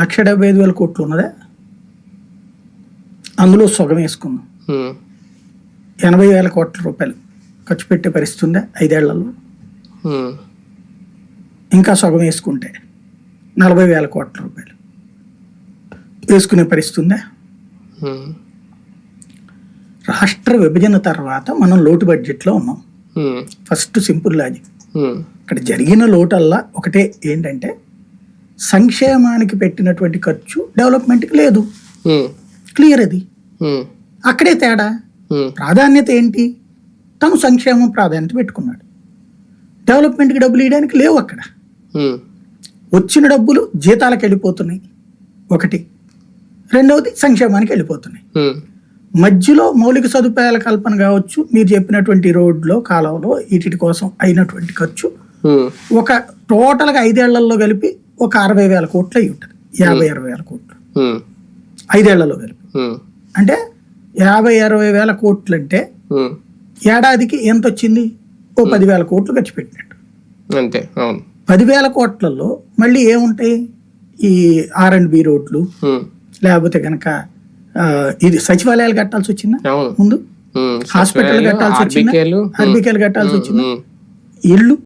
లక్ష డెబ్బై ఐదు వేల కోట్లు ఉన్నదే. అందులో సగం వేసుకుందాం. ఎనభై వేల కోట్ల రూపాయలు ఖర్చు పెట్టే పరిస్థితి ఉందా ఐదేళ్ళలో ఇంకా సగం వేసుకుంటే నలభై వేల కోట్ల రూపాయలు వేసుకునే పరిస్థితి ఉందా రాష్ట్ర విభజన తర్వాత మనం లోటు బడ్జెట్లో ఉన్నాం. First simple logic. ఇక్కడ జరిగిన లోటల్లా ఒకటే ఏంటంటే సంక్షేమానికి పెట్టినటువంటి ఖర్చు డెవలప్మెంట్కి లేదు. క్లియర్ అది. అక్కడే తేడా. ప్రాధాన్యత ఏంటి? తను సంక్షేమం ప్రాధాన్యత పెట్టుకున్నాడు. డెవలప్మెంట్కి డబ్బులు ఇవ్వడానికి లేవు అక్కడ. వచ్చిన డబ్బులు జీతాలకు వెళ్ళిపోతున్నాయి. ఒకటి. రెండవది సంక్షేమానికి వెళ్ళిపోతున్నాయి. మధ్యలో మౌలిక సదుపాయాల కల్పన కావచ్చు. మీరు చెప్పినటువంటి రోడ్లో కాలంలో వీటి కోసం అయినటువంటి ఖర్చు. ఒక టోటల్గా ఐదేళ్ళలో కలిపి ఒక అరవై వేల కోట్లు అయి ఉంటుంది. యాభై అరవై వేల కోట్లు. ఐదేళ్ళలో కలిపి అంటే యాభై అరవై వేల కోట్లు అంటే ఏడాదికి ఎంత వచ్చింది ఓ పదివేల కోట్లు ఖర్చు పెట్టినట్టు. అంతే అవును. పదివేల కోట్లలో మళ్ళీ ఏముంటాయి? ఈ ఆర్ అండ్ బి రోడ్లు లేకపోతే కనుక ఇది సచివాలయాలు కట్టాల్సి వచ్చిందా? ముందు హాస్పిటల్ కట్టాల్సి వచ్చిందా? ఆర్బికేలు ఆర్బికేలు కట్టాల్సి వచ్చిందా? ఇల్లు?